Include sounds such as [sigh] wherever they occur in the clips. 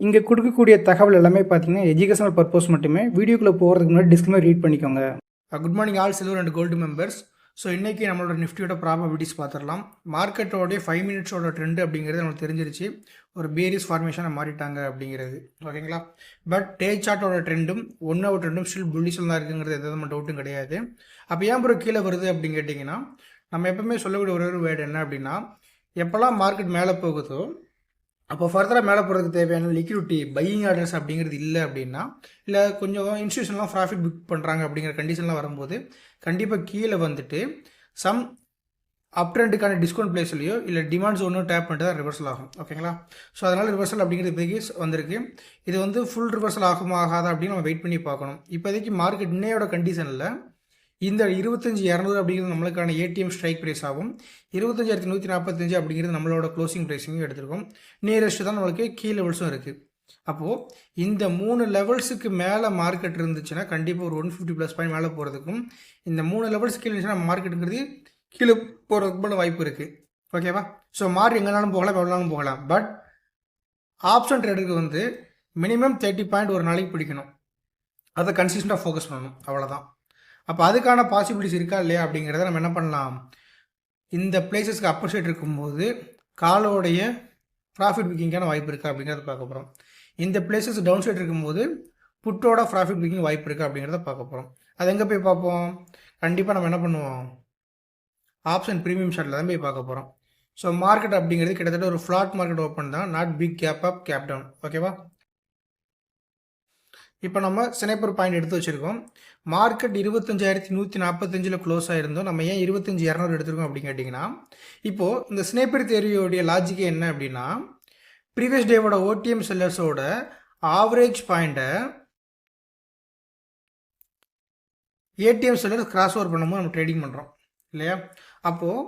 இங்கே கொடுக்கக்கூடிய தகவல் எல்லாமே பார்த்தீங்கன்னா எஜுகேஷனல் பர்பஸ் மட்டுமே வீடியோக்குள்ளே போகிறதுக்கு முன்னாடி டிஸ்கிளைமர் ரீட் பண்ணிக்கோங்க. Good morning all silver and gold members so இன்றைக்கி நம்மளோட நிஃப்டியோட ப்ராபபிலிட்டிஸ் பார்த்துடலாம். மார்க்கெட்டோடைய ஃபைவ் மினிட்ஸோட ட்ரெண்ட் அப்படிங்கிறது நம்மளுக்கு தெரிஞ்சிருச்சு. ஒரு பேரிஸ் ஃபார்மேஷனை மாறிட்டாங்க அப்படிங்கிறது. ஓகேங்களா பட் டே சார்ட்டோட ட்ரெண்டும் ஒன் ஹவர் ட்ரெண்டும் ஸ்டில் புல்லிஸில் தான் இருக்குங்கிறது எந்த நம்ம டவுட்டும் கிடையாது. அப்போ ஏன் ப்ரோ கீழே வருது அப்படின்னு கேட்டிங்கன்னா நம்ம எப்பவுமே சொல்லக்கூடிய ஒரு ஒரு வேர்டு என்ன அப்படின்னா எப்போல்லாம் மார்க்கெட் மேலே போகுதோ அப்போ ஃபர்தராக மேலே போகிறதுக்கு தேவையான லிக்விடிட்டி பையிங் ஆர்டர்ஸ் அப்படிங்கிறது இல்லை அப்படின்னா இல்லை கொஞ்சம் இன்ஸ்டியூஷன்லாம் ப்ராஃபிட் புக் பண்ணுறாங்க அப்படிங்கிற கண்டிஷன்லாம் வரும்போது கண்டிப்பாக கீழே வந்துட்டு சம் அப் ட்ரெண்டுக்கான டிஸ்கவுண்ட் பிளேஸ்லையோ இல்லை டிமாண்ட்ஸ் ஒன்றும் டேப் பண்ணிட்டு தான் ரிவர்சல் ஆகும் ஓகேங்களா ஸோ அதனால் ரிவர்சல் அப்படிங்கிறது இப்போதைக்கு வந்திருக்கு. இது வந்து ஃபுல் ரிவர்சல் ஆகுமா ஆகாதா அப்படின்னு நம்ம வெயிட் பண்ணி பார்க்கணும். இப்போதைக்கு மார்க்கெட் இன்னையோட கண்டிஷனில் இந்த இருபத்தஞ்சி இரநூறு அப்படிங்கிறது நம்மளுக்கான ஏடிஎம் ஸ்ட்ரைக் ப்ரைஸ் ஆகும். இருபத்தஞ்சாயிரத்தி நூற்றி நாற்பத்தஞ்சு அப்படிங்கிறது நம்மளோட க்ளோசிங் ப்ரைஸிங்கும் எடுத்திருக்கோம். நியரஸ்ட் தான் நம்மளுக்கு கீ லெவல்ஸும் இருக்குது அப்போது இந்த மூணு லெவல்ஸுக்கு மேலே மார்க்கெட் இருந்துச்சுன்னா கண்டிப்பாக ஒரு ஒன் ஃபிஃப்டி ப்ளஸ் பாயிண்ட் மேலே போகிறதுக்கும் இந்த மூணு லெவல்ஸ் கீழே இருந்துச்சுன்னா மார்க்கெட்டுங்கிறது கீழே போகிறதுக்கு போல வாய்ப்பு இருக்குது ஓகேவா ஸோ மார்க் எங்கேனாலும் போகலாம் எவ்வளோனாலும் போகலாம். பட் ஆப்ஷன் ட்ரேடுக்கு வந்து மினிமம் தேர்ட்டி பாயிண்ட் ஒரு நாளைக்கு பிடிக்கணும். அதை கன்சிஸ்டண்டாக ஃபோக்கஸ் பண்ணணும். அவ்வளோதான் அப்போ அதுக்கான பாசிபிலிட்டிஸ் இருக்கா இல்லையா அப்படிங்கிறத நம்ம என்ன பண்ணலாம்? இந்த பிளேசஸ்க்கு அப்போசிட் இருக்கும்போது காலோடைய ப்ராஃபிட் புக்கிங்கான வாய்ப்பு இருக்கா அப்படிங்கிறத பார்க்க போகிறோம் இந்த பிளேசஸ் டவுன் சைட் இருக்கும்போது புட்டோட ப்ராஃபிட் புக்கிங் வாய்ப்பு இருக்கா அப்படிங்கிறத பார்க்க போகிறோம் அது எங்கே போய் பார்ப்போம்? கண்டிப்பாக நம்ம என்ன பண்ணுவோம்? ஆப்ஷன் ப்ரீமியம் ஷார்ட்டில் தான் போய் பார்க்க போகிறோம் ஸோ மார்க்கெட் அப்படிங்கிறது கிட்டத்தட்ட ஒரு ஃப்ளாட் மார்க்கெட் ஓப்பன் தான். Not big gap up gap down ஓகேவா இப்போ நம்ம சினைப்பர் பாயிண்ட் எடுத்து வச்சுருக்கோம். மார்க்கெட் இருபத்தஞ்சாயிரத்தி நூற்றி நாற்பத்தஞ்சில் க்ளோஸ் ஆயிருந்தோம். நம்ம ஏன் இருபத்தஞ்சி இரநூறு எடுத்திருக்கோம் அப்படின்னு கேட்டிங்கன்னா இப்போது இந்த ஸ்னேப்பர் தேரியோடைய லாஜிக்கே என்ன அப்படின்னா ப்ரீவியஸ் டேவோட ஓடிஎம் செல்லர்ஸோட ஆவரேஜ் பாயிண்ட்டை ஏடிஎம் செல்லர்ஸ் கிராஸ் ஓவர் பண்ணும்போது நம்ம ட்ரேடிங் பண்ணுறோம் இல்லையா? அப்போது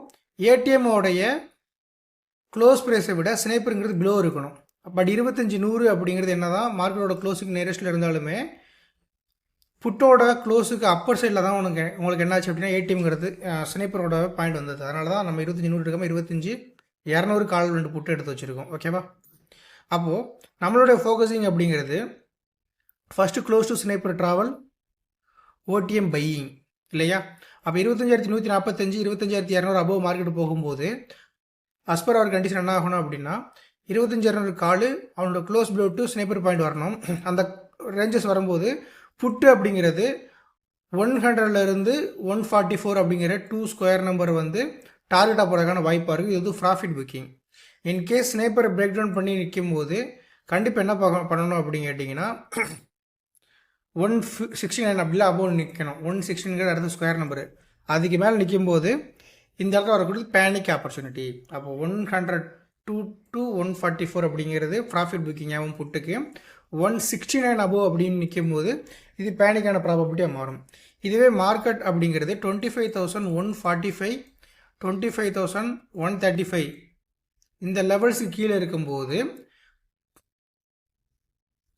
ஏடிஎம்மோடைய க்ளோஸ் ப்ரைஸை விட ஸ்னேப்பருங்கிறது பிலோ இருக்கணும். பட் இருபத்தஞ்சி நூறு அப்படிங்கிறது என்ன தான் மார்க்கெட்டோட க்ளோஸுக்கு நியரஸ்ட்டில் இருந்தாலுமே புட்டோட க்ளோஸுக்கு அப்பர் சைடில் தான் உனக்கு உங்களுக்கு என்னாச்சு அப்படின்னா ஏடிஎம்ங்கிறது ஸ்னைப்பரோட பாயிண்ட் வந்தது. அதனால தான் நம்ம இருபத்தஞ்சி நூறு எடுக்காமல் இருபத்தஞ்சி இரநூறு கால் ரெண்டு புட்டு எடுத்து வச்சுருக்கோம். ஓகேவா அப்போது நம்மளுடைய ஃபோக்கஸிங் அப்படிங்கிறது first close to sniper travel OTM buying இல்லையா? அப்போ இருபத்தஞ்சாயிரத்தி நூற்றி நாற்பத்தஞ்சு இருபத்தஞ்சாயிரத்தி இரநூறு அபோவ் மார்க்கெட் போகும்போது அஸ்பர் அவர் கண்டிஷன் என்ன ஆகணும் அப்படின்னா இருபத்தஞ்சி இரநூறு காலு அவனோட close below to sniper point வரணும். அந்த ரேஞ்சஸ் வரும்போது புட்டு அப்படிங்கிறது ஒன் ஹண்ட்ரட்லேருந்து ஒன் ஃபார்ட்டி ஃபோர் அப்படிங்கிற டூ ஸ்கொயர் நம்பர் வந்து டார்கெட்டாக போகிறதுக்கான வாய்ப்பாக இருக்குது இது வந்து ப்ராஃபிட் புக்கிங் இன்கேஸ் ஸ்னைப்பரை பிரேக் டவுன் பண்ணி நிற்கும் போது கண்டிப்பாக என்ன பார்க்க பண்ணணும் அப்படின்னு கேட்டிங்கன்னா ஒன் சிக்ஸ்டி நைன் அப்படிலாம் அபோவ் நிற்கணும் ஒன் சிக்ஸ்டின்கிற அடுத்த ஸ்கொயர் நம்பரு அதுக்கு மேலே நிற்கும் போது இந்த இடத்துல வரக்கூடிய பேனிக் ஆப்பர்ச்சுனிட்டி அப்போ one hundred two two one forty four அப்படிங்கிறது ப்ராஃபிட் புக்கிங் ஆகும் புட்டுக்கு. ஒன் சிக்ஸ்டி நைன் அபோவ் அப்படின்னு நிற்கும் போது இது பேனிக்கான ப்ராபபிலிட்டியாக மாறும். இதுவே மார்க்கெட் அப்படிங்கிறது twenty five thousand one forty five twenty five thousand one thirty five இந்த லெவல்ஸுக்கு கீழே இருக்கும்போது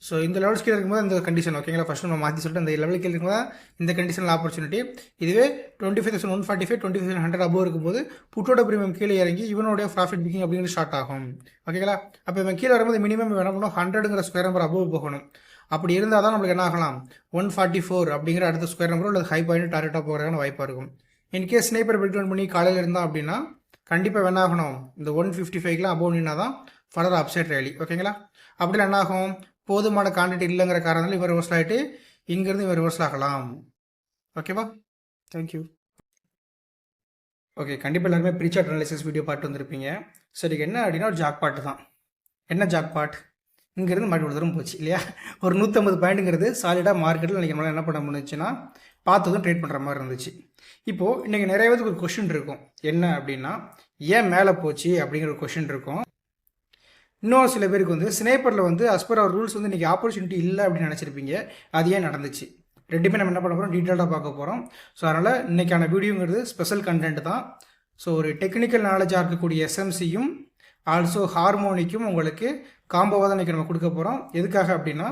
ஸோ இந்த லெவல்ஸ் கீழே இருக்கும்போது அந்த கண்டிஷன் ஓகேங்களா ஃபஸ்ட் நம்ம மாற்றி சொல்லிட்டு அந்த லெவல் கீழே இருக்கும்போது இந்த கண்டிஷனில் ஆப்பர்ச்சுனிட்டி இதுவே twenty five thousand one forty five twenty five hundred above இருக்கும்போது புட்டோட ப்ரீமியம் கீழே இறங்கி இவனுடைய ப்ராஃபிட் புக்கிங் அப்படிங்கிறது ஸ்டார்ட் ஆகும். ஓகேங்களா அப்போ இவன் கீழே வரும்போது மினிமம் என்ன பண்ணணும் ஹண்ட்ரடுங்கிற ஸ்கொயர் நம்பர் அபோவ் போகணும். அப்படி இருந்தால் தான் நம்மளுக்கு என்ன ஆகலாம்? ஒன் ஃபார்ட்டி ஃபோர் அப்படிங்கிற அடுத்த ஸ்கொயர் நம்பர் அல்லது ஹை பாயிண்ட் டார்கெட்டாக போகிறதுக்கான வாய்ப்பாக இருக்கும். இன்கேஸ் ஸ்னேப்பர் பில்ட் பண்ணி காலையில் இருந்தால் அப்படின்னா கண்டிப்பாக என்ன ஆகணும். இந்த ஒன் ஃபிஃப்டி ஃபைவ்க்குலாம் அபோவ் நின்னா தான் ஃபர்தர் அப்சைட் ரேலி ஓகேங்களா அப்படிலாம் என்ன ஆகும்? போதுமான கான்டெக்ட் இல்லைங்கிற காரணத்தில் இவர் ரிவர்சல் ஆகிட்டு இங்கேருந்து இவர் ரிவர்சல் ஆகலாம். ஓகேவா தேங்க்யூ ஓகே கண்டிப்பாக எல்லாருமே ப்ரீசார்ட் அனாலிசிஸ் வீடியோ பாட்டு வந்திருப்பீங்க. சரி என்ன அப்படின்னா ஒரு ஜாக் பாட்டு தான். என்ன ஜாக் பாட் இங்கேருந்து மாட்டி தூரம் போச்சு இல்லையா? ஒரு நூற்றம்பது பாயிண்ட்டுங்கிறது சாலிடாக மார்க்கெட்டில் இன்றைக்கி நம்மளால் என்ன பண்ண முடிஞ்சுன்னா பார்த்ததும் ட்ரேட் பண்ணுற மாதிரி இருந்துச்சு. இப்போது இன்றைக்கி நிறைய பேருக்கு ஒரு கொஷின் இருக்கும். என்ன அப்படின்னா ஏன் மேலே போச்சு அப்படிங்கிற ஒரு கொஷின் இருக்கும். இன்னும் சில பேருக்கு வந்து ஸ்னேப்பரில் வந்து அஸ்பர் அவர் ரூல்ஸ் வந்து இன்றைக்கி ஆப்பர்ச்சுனிட்டி இல்லை அப்படின்னு நினச்சிருப்பீங்க. அது ஏன் நடந்துச்சு? ரெண்டுமே நம்ம என்ன பண்ண போகிறோம் டீட்டெயிலாக பார்க்க போகிறோம் ஸோ அதனால் இன்றைக்கான வீடியோங்கிறது ஸ்பெஷல் கண்டென்ட் தான். ஸோ ஒரு டெக்னிக்கல் நாலேஜாக இருக்கக்கூடிய எஸ்எம்சியும் ஆல்சோ ஹார்மோனிக்கும் உங்களுக்கு காம்போவாக தான் இன்றைக்கி நம்ம கொடுக்க போகிறோம் எதுக்காக அப்படின்னா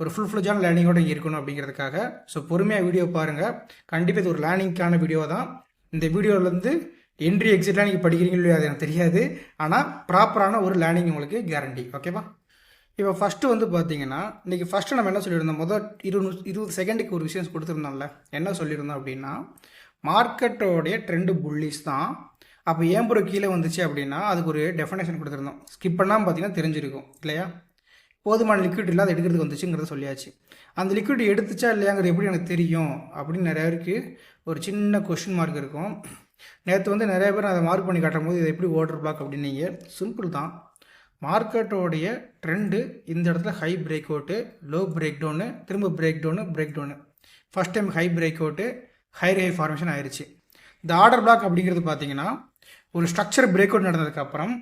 ஒரு ஃபுல் ஃப்ளஜான லேர்னிங்கோட இங்கே இருக்கணும் அப்படிங்கிறதுக்காக. ஸோ பொறுமையாக வீடியோ பாருங்கள் கண்டிப்பாக இது ஒரு லேர்னிங்க்கான வீடியோ தான். இந்த வீடியோவிலேருந்து என்ட்ரி எக்ஸிட்லாம் நீங்கள் படிக்கிறீங்களோ அது எனக்கு தெரியாது. ஆனால் ப்ராப்பரான ஒரு லேர்னிங் உங்களுக்கு கேரண்டி ஓகேவா இப்போ ஃபஸ்ட்டு வந்து பார்த்தீங்கன்னா இன்றைக்கி ஃபஸ்ட்டு நம்ம என்ன சொல்லியிருந்தோம்? முதல் இருநூறு இருபது செகண்டுக்கு ஒரு விஷயம் கொடுத்துருந்தோம்ல. என்ன சொல்லியிருந்தோம் அப்படின்னா மார்க்கெட்டோடைய ட்ரெண்டு புல்லிஸ் தான். அப்போ ஏன் ப்ரோ கீழே வந்துச்சு அப்படின்னா அதுக்கு ஒரு டெஃபினேஷன் கொடுத்துருந்தோம். ஸ்கிப் பண்ணாமல் பார்த்தீங்கன்னா தெரிஞ்சிருக்கும். இல்லையா? போதுமான லிக்விட் இல்லாத எடுக்கிறதுக்கு வந்துச்சுங்கிறத சொல்லியாச்சு. அந்த லிக்விட் எடுத்துச்சா இல்லையாங்கிறது எப்படி எனக்கு தெரியும்? அப்படின்னு நிறைய பேருக்கு ஒரு சின்ன கொஷின் மார்க் இருக்கும். நேற்று வந்து நிறைய பேர் அதை மார்க் பண்ணி காட்டும் போது இது எப்படி ஓட்டர் பிளாக் அப்படின்னீங்க. சிம்பிள் தான். மார்க்கெட்டோடைய ட்ரெண்டு இந்த இடத்துல high break out low break down திரும்ப break down break down first time high break out high high formation ஆயிடுச்சு இந்த ஆர்டர் பிளாக் அப்படிங்கிறது பார்த்தீங்கன்னா ஒரு ஸ்ட்ரக்சர் பிரேக் அவுட் நடந்ததுக்கப்புறம்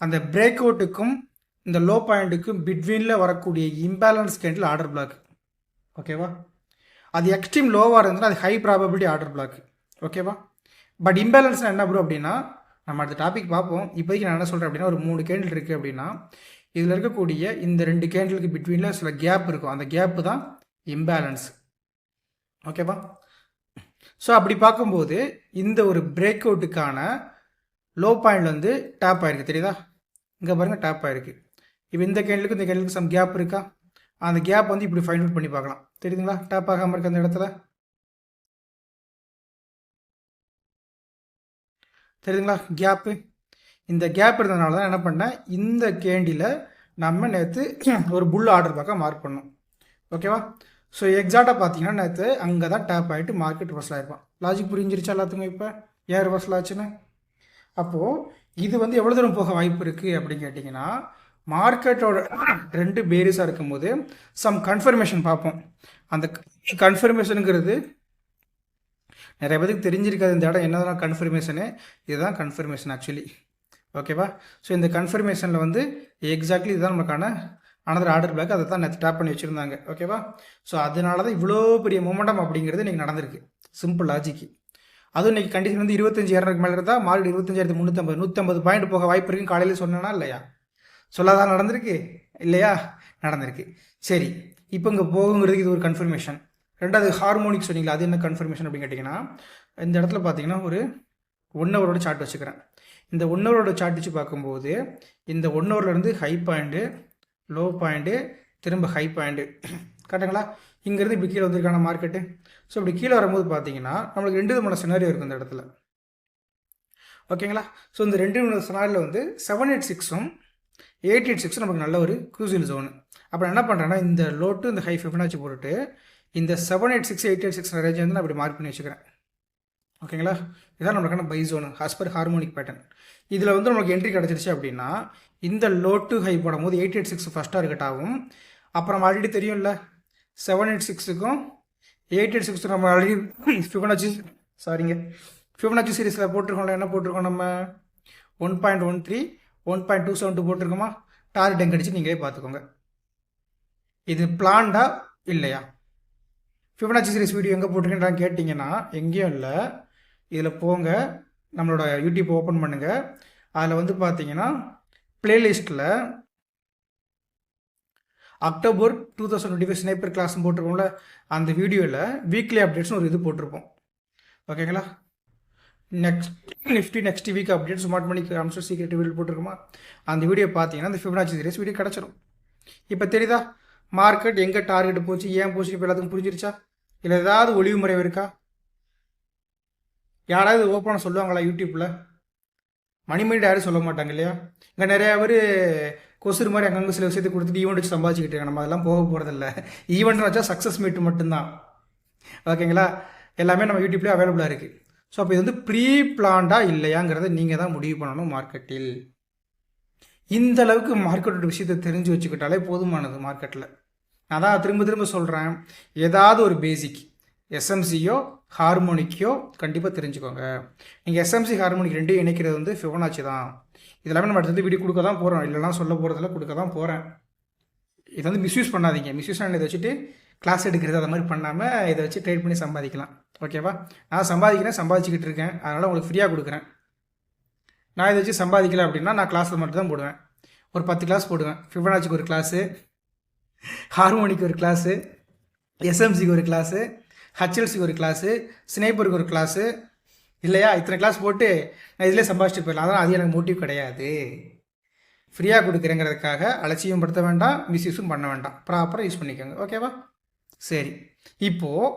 அந்த பிரேக் அவுட்டுக்கும் இந்த லோ பாயிண்ட்டுக்கும் பிட்வீனில் வரக்கூடிய இம்பேலன்ஸ் கேண்டில் ஆர்டர் பிளாக் ஓகேவா அது எக்ஸ்ட்ரீம் லோவாக இருந்ததுன்னா அது ஹை ப்ராபபிலிட்டி ஆர்டர் பிளாக் ஓகேவா பட் இம்பேலன்ஸ்னால் என்ன ப்ரோ அப்படின்னா நம்ம அடுத்த டாபிக் பார்ப்போம். இப்போதைக்கு நான் என்ன சொல்கிறேன் அப்படின்னா ஒரு மூணு கேண்டில் இருக்குது அப்படின்னா இதில் இருக்கக்கூடிய இந்த ரெண்டு கேண்டிலுக்கு பிட்வீனில் சில கேப் இருக்கும். அந்த கேப்பு தான் இம்பேலன்ஸ் ஓகேவா ஸோ அப்படி பார்க்கும்போது இந்த ஒரு பிரேக் அவுட்டுக்கான லோ பாயிண்ட் வந்து டேப் ஆகிருக்கு தெரியுதா? இங்கே பாருங்கள் டேப் ஆகிருக்கு இப்போ இந்த கேண்டிலுக்கு இந்த கேண்டிலுக்கு சம் கேப் இருக்கா? அந்த கேப் வந்து இப்படி ஃபைண்ட் அவுட் பண்ணி பார்க்கலாம். தெரியுதுங்களா? டேப் ஆகாமல் இருக்க அந்த இடத்துல? தெரியுதுங்களா? கேப்பு இந்த கேப் இருந்ததுனால தான் என்ன பண்ணேன்? இந்த கேண்டியில் நம்ம நேற்று [clears throat] ஒரு புல் ஆர்டர் பார்க்க மார்க் பண்ணோம். ஓகேவா ஸோ எக்ஸாக்டாக பார்த்தீங்கன்னா நேற்று அங்கே தான் டேப் ஆகிட்டு மார்க்கெட் ரிவர்சல் ஆயிருப்பான் லாஜிக் புரிஞ்சிருச்சா எல்லாத்துக்கும் இப்போ? ஏன் ரிவர்ஸில் ஆச்சுன்னு? அப்போது இது வந்து எவ்வளோ தூரம் போக வாய்ப்பு இருக்குது அப்படின்னு கேட்டிங்கன்னா மார்க்கெட்டோட [clears throat] ரெண்டு பேரிஸாக இருக்கும்போது சம் கன்ஃபர்மேஷன் பார்ப்போம். அந்த கன்ஃபர்மேஷனுங்கிறது நிறைய பேருக்கு தெரிஞ்சிருக்காது இந்த இடம் என்னதான் கன்ஃபர்மேஷனு இதுதான் கன்ஃபர்மேஷன் ஆக்சுவலி ஓகேவா ஸோ இந்த கன்ஃபர்மேஷனில் வந்து எக்ஸாக்ட்லி இதுதான் நமக்கான அனதர் ஆர்டர் பேக் அதை தான் நேற்று டேப் பண்ணி வச்சுருந்தாங்க. ஓகேவா ஸோ அதனால தான் இவ்வளோ பெரிய மூமெண்டம் அப்படிங்கிறது இன்றைக்கி நடந்திருக்கு. சிம்பிள் லாஜிக்கு அதுவும் இன்றைக்கி கண்டிஷன் வந்து இருபத்தஞ்சி இரநூறுக்கு மேலே இருந்தால் மார்க்கெட் இருபத்தஞ்சாயிரத்து முந்நூற்றம்பது நூற்றம்பது பாயிண்ட் போக வாய்ப்பு இருக்குன்னு காலையில் சொன்னேன்னா இல்லையா? சொல்லாதான் நடந்திருக்கு? இல்லையா? நடந்திருக்கு. சரி. இப்போ இங்கே போகுங்கிறதுக்கு இது ஒரு கன்ஃபர்மேஷன் ரெண்டாவது ஹார்மோனிக் சொன்னீங்களா அது என்ன கன்ஃபர்மேஷன் அப்படின்னு கேட்டிங்கன்னா இந்த இடத்துல பார்த்தீங்கன்னா ஒரு ஒன் ஹவரோட சார்ட் வச்சுக்கிறேன். இந்த ஒன் ஹவரோட சார்ட் வச்சு பார்க்கும்போது இந்த ஒன் ஹவர்லேருந்து ஹை பாயிண்ட்டு லோ பாயிண்ட்டு திரும்ப ஹை பாயிண்ட்டு கரெக்டுங்களா? இங்கேருந்து இப்படி கீழே வந்திருக்கான மார்க்கெட்டு ஸோ இப்படி கீழே வரும்போது பார்த்தீங்கன்னா நம்மளுக்கு ரெண்டு விதமான சினாரியோ இருக்கும் இந்த இடத்துல. ஓகேங்களா ஸோ இந்த ரெண்டு விதமான சினாரியில் வந்து செவன் எயிட் சிக்ஸும் எயிட் எயிட் சிக்ஸும் நமக்கு நல்ல ஒரு க்ரூசியல் ஜோனு அப்புறம் என்ன பண்ணுறேன்னா இந்த லோ டு இந்த ஹை ஃபிஃப்டினாச்சு போட்டுட்டு இந்த seven eight six eight eight six range வந்து நான் அப்படி மார்க் பண்ணி வச்சுக்கிறேன். ஓகேங்களா இதான் நம்மளுக்கான buy zone as per harmonic pattern இதில் வந்து நம்மளுக்கு என்ட்ரி கிடச்சிருச்சு அப்படின்னா இந்த லோ டு ஹை போடும்போது எயிட் எயிட் சிக்ஸ் ஃபஸ்ட்டாக டார்கெட் ஆகும். அப்புறம் ஆல்ரெடி தெரியும்ல செவன் எயிட் சிக்ஸுக்கும் எயிட் எயிட் சிக்ஸ் நம்ம ஆல்ரெடி ஃபிஃபனாச்சி சாரிங்க ஃபிஃபனாச்சி சீரீஸில் போட்டிருக்கோம்ல என்ன போட்டிருக்கோம் நம்ம? One point one three one point two seven two போட்டிருக்கோமா? Target எங்கடிச்சு நீங்களே பார்த்துக்கோங்க. இது பிளான்டா இல்லையா? ஃபிஃபனாச்சி சீரிஸ் வீடியோ எங்கே போட்டிருக்கேன்றான்னு கேட்டிங்கன்னா எங்கேயும் இல்லை. இதில் போங்க. நம்மளோட யூடியூப் ஓப்பன் பண்ணுங்கள் அதில் வந்து பார்த்தீங்கன்னா பிளேலிஸ்ட்டில் October two thousand twenty five sniper class போட்டிருக்கோம்ல அந்த வீடியோவில் வீக்லி அப்டேட்ஸ்னு ஒரு இது போட்டிருப்போம். ஓகேங்களா next Nifty next week update smart money அம்சர் secret video போட்டிருக்கோமா? அந்த வீடியோ பார்த்தீங்கன்னா அந்த ஃபிஃபனாச்சி சீரிஸ் வீடியோ கிடச்சிரும். இப்போ தெரியுதா? மார்க்கெட் எங்கே டார்கெட் போச்சு ஏன் போச்சு இப்போ எல்லாத்துக்கும் புரிஞ்சிருச்சா? இல்லை ஏதாவது ஒளிவு முறை இருக்கா? யாராவது ஓப்பனாக சொல்லுவாங்களா யூடியூப்பில் மணிமணி யாரும் சொல்ல மாட்டாங்க இல்லையா? இங்கே நிறையா பேர் கொசுறு மாதிரி அங்கங்கே சில விஷயத்தை கொடுத்துட்டு ஈவெண்ட் வச்சு சம்பாதிச்சுக்கிட்டு இருக்காங்க. நம்ம அதெல்லாம் போக போகிறதில்ல ஈவெண்ட் வச்சா சக்ஸஸ் மீட் மட்டும்தான். ஓகேங்களா? எல்லாமே நம்ம யூடியூப்லேயே அவைலபிளாக இருக்குது ஸோ அப்போ இது வந்து ப்ரீ பிளான்டாக இல்லையாங்கிறத நீங்கள் தான் முடிவு பண்ணணும் மார்க்கெட்டில் இந்த அளவுக்கு மார்க்கெட்டோட விஷயத்தை தெரிஞ்சு வச்சுக்கிட்டாலே போதுமானது மார்க்கெட்டில் நான் தான் திரும்ப திரும்ப சொல்கிறேன் ஏதாவது ஒரு பேசிக் எஸ்எம்சியோ ஹார்மோனிக்கையோ கண்டிப்பாக தெரிஞ்சுக்கோங்க. நீங்கள் எஸ்எம்சி ஹார்மோனிக் ரெண்டையும் இணைக்கிறது வந்து ஃபிபனாச்சி தான். இதெல்லாமே நம்ம அடுத்தது வீடியோ கொடுக்க தான் போகிறோம் இல்லைனா சொல்ல போகிறதெல்லாம் கொடுக்க தான் போகிறேன் இதை வந்து மிஸ்யூஸ் பண்ணாதீங்க. மிஸ்யூஸ் பண்ணி இதை வச்சுட்டு கிளாஸ் எடுக்கிறது அந்த மாதிரி பண்ணாமல் இதை வச்சு ட்ரேட் பண்ணி சம்பாதிக்கலாம். ஓகேவா நான் சம்பாதிக்கிறேன் சம்பாதிச்சிக்கிட்டு இருக்கேன். அதனால் உங்களுக்கு ஃப்ரீயாக கொடுக்குறேன். நான் இதை வச்சு சம்பாதிக்கல அப்படின்னா நான் கிளாஸில் மட்டும் தான் போடுவேன். ஒரு பத்து கிளாஸ் போடுவேன். ஃபிபனாச்சிக்கு ஒரு கிளாஸு ஹார்மோனிக்கு ஒரு கிளாஸு எஸ்எம்சிக்கு ஒரு கிளாஸு ஹச்எல்சிக்கு ஒரு கிளாஸு ஸ்னேப்பருக்கு ஒரு கிளாஸு இல்லையா? இத்தனை கிளாஸ் போட்டு நான் இதிலே சம்பாதிச்சுட்டு போயிடலாம். அதான் அது எனக்கு மோட்டிவ் கிடையாது. ஃப்ரீயாக கொடுக்குறேங்கிறதுக்காக அலட்சியம் படுத்த வேண்டாம் மிஸ்யூஸும் பண்ண வேண்டாம். ப்ராப்பராக யூஸ் பண்ணிக்கோங்க. ஓகேவா சரி. இப்போது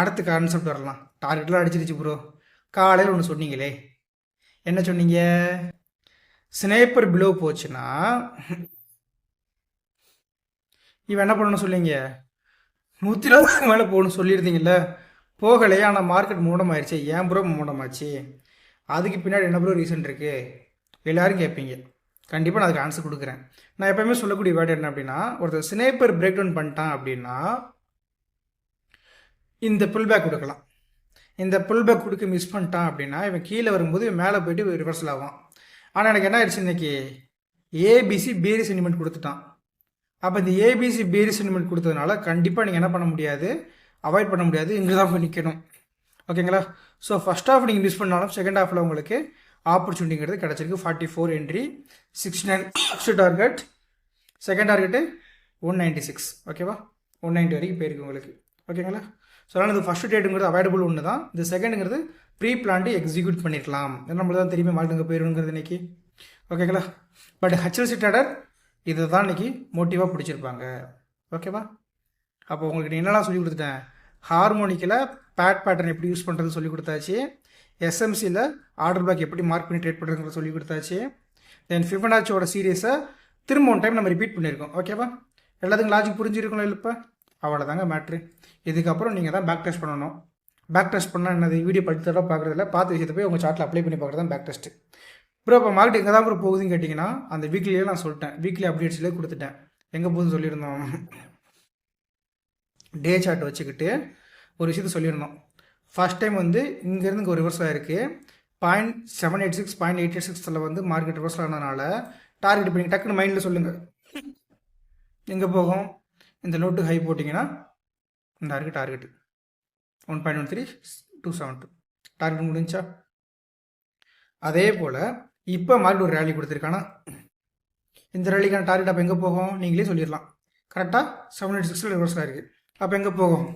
அடுத்த கான்செப்ட் வரலாம். டார்கெட்லாம் அடிச்சிருச்சு ப்ரோ காலையில் ஒன்று சொன்னீங்களே. என்ன சொன்னீங்க? ஸ்னேப்பர் பிலோ போச்சுன்னா இவன் என்ன பண்ணணும் சொல்லிங்க நூற்றி இருபது மேலே போகணும்னு சொல்லியிருந்தீங்கல்ல? போகலையே? ஆனால் மார்க்கெட் மூடமாயிருச்சு. ஏன் ப்ரோ மூடமாச்சு? அதுக்கு பின்னாடி என்ன ப்ரோ ரீசன் இருக்குது எல்லோரும் கேட்பீங்க. கண்டிப்பாக நான் அதுக்கு ஆன்சர் கொடுக்குறேன். நான் எப்போயுமே சொல்லக்கூடிய வேர்டு என்ன அப்படின்னா ஒருத்தர் ஸ்னேப்பர் பிரேக் டவுன் பண்ணிட்டான் அப்படின்னா இந்த புல் பேக் கொடுக்கலாம். இந்த புல் பேக் கொடுக்க மிஸ் பண்ணிட்டான் அப்படின்னா இவன் கீழே வரும்போது இவன் மேலே போயிட்டு ரிவர்சல் ஆகும் ஆனால் எனக்கு என்ன ஆயிடுச்சு இன்னைக்கு? ஏபிசி பேரி சென்டிமெண்ட் கொடுத்துட்டான். அப்போ இந்த ஏபிசி பேரி சென்டிமெண்ட் கொடுத்ததுனால கண்டிப்பாக நீங்கள் என்ன பண்ண முடியாது? அவாய்ட் பண்ண முடியாது. இங்கே தான் போய் நிற்கணும் ஓகேங்களா ஸோ ஃபஸ்ட் ஆஃப் நீங்கள் மிஸ் பண்ணாலும் செகண்ட் ஆஃபில் உங்களுக்கு ஆப்பர்ச்சுனிட்டிங்கிறது கிடச்சிருக்கு. Forty four entry six nine first target second target one ninety six ஓகேவா ஒன் நைன்ட்டி வரைக்கும் போயிருக்கு உங்களுக்கு. ஓகேங்களா ஸோ அதனால் இந்த ஃபஸ்ட்டு டேட்டுங்கிறது அவைலபிள் ஒன்று தான் இந்த செகண்டுங்கிறது ப்ரீ பிளான்ட்டு எக்ஸிக்யூட் பண்ணிக்கலாம் ஏன்னா நம்மளுக்கு தான் தெரியுமே மாட்டுங்க போயிருங்கிறது இன்னைக்கு. ஓகேங்களா பட் ஹச்எல்சி டேடர் இதை தான் இன்னைக்கு மோட்டிவாக பிடிச்சிருப்பாங்க. ஓகேவா அப்போ உங்களுக்கு நான் என்னெல்லாம் சொல்லி கொடுத்துட்டேன்? ஹார்மோனிக்கில் பேட் பேட்டர்ன் எப்படி யூஸ் பண்ணுறதுன்னு சொல்லி கொடுத்தாச்சு. எஸ்எம்சியில் ஆர்டர் பேக் எப்படி மார்க் பண்ணி ட்ரேட் பண்ணுறதுங்கிற சொல்லி கொடுத்தாச்சு. தென் ஃபிபனாச்சியோட சீரியஸை திரும்ப ஒன் டைம் நம்ம ரிப்பீட் பண்ணியிருக்கோம். ஓகேவா எல்லாத்துக்கும் லாஜிக் புரிஞ்சிருக்கணும் இல்லைப்பா அவ்வளோதாங்க மேட்ரு இதுக்கப்புறம் நீங்கள் தான் பேக் டெஸ்ட் பண்ணணும். பேக் டெஸ்ட் பண்ணால் என்னது? வீடியோ படித்தோட பார்க்குறதில்ல. பார்த்த விஷயத்தை போய் உங்கள் சார்ட்டில் அப்ளை பண்ணி பார்க்குறது தான் பேக் டெஸ்ட் ப்ரோ இப்போ மார்க்கெட் எங்கே தான் ப்ரோ போகுதுன்னு கேட்டிங்கன்னா அந்த வீக்லியே நான் சொல்லிட்டேன். வீக்லி அப்டேட்ஸ்லேயே கொடுத்துட்டேன். எங்கே போகுதுன்னு சொல்லியிருந்தோம். டே சார்ட் வச்சுக்கிட்டு ஒரு விஷயத்த சொல்லியிருந்தோம். ஃபஸ்ட் டைம் வந்து இங்கேருந்து இங்கே ஒரு ரிவர்ஸ் ஆகிருக்கு point seven eight six point eight eight சிக்ஸில் வந்து மார்க்கெட் ரிவர்ஸ் ஆனதுனால டார்கெட் இப்போ நீங்கள் டக்குன்னு மைண்டில் சொல்லுங்கள் எங்கே போகும்? இந்த நோட்டு ஹை போட்டிங்கன்னா இந்த target target one point one three two seven two target முடிஞ்சா? அதே போல் இப்போ மார்க்கெட் ஒரு ரேலி கொடுத்துருக்கானா? இந்த ரேலிக்கான டார்கெட் அப்போ எங்கே போகும்? நீங்களே சொல்லிடலாம். கரெக்டாக செவன் எயிட் சிக்ஸில் ரிவர்ஸில் இருக்குது அப்போ எங்கே போகும்?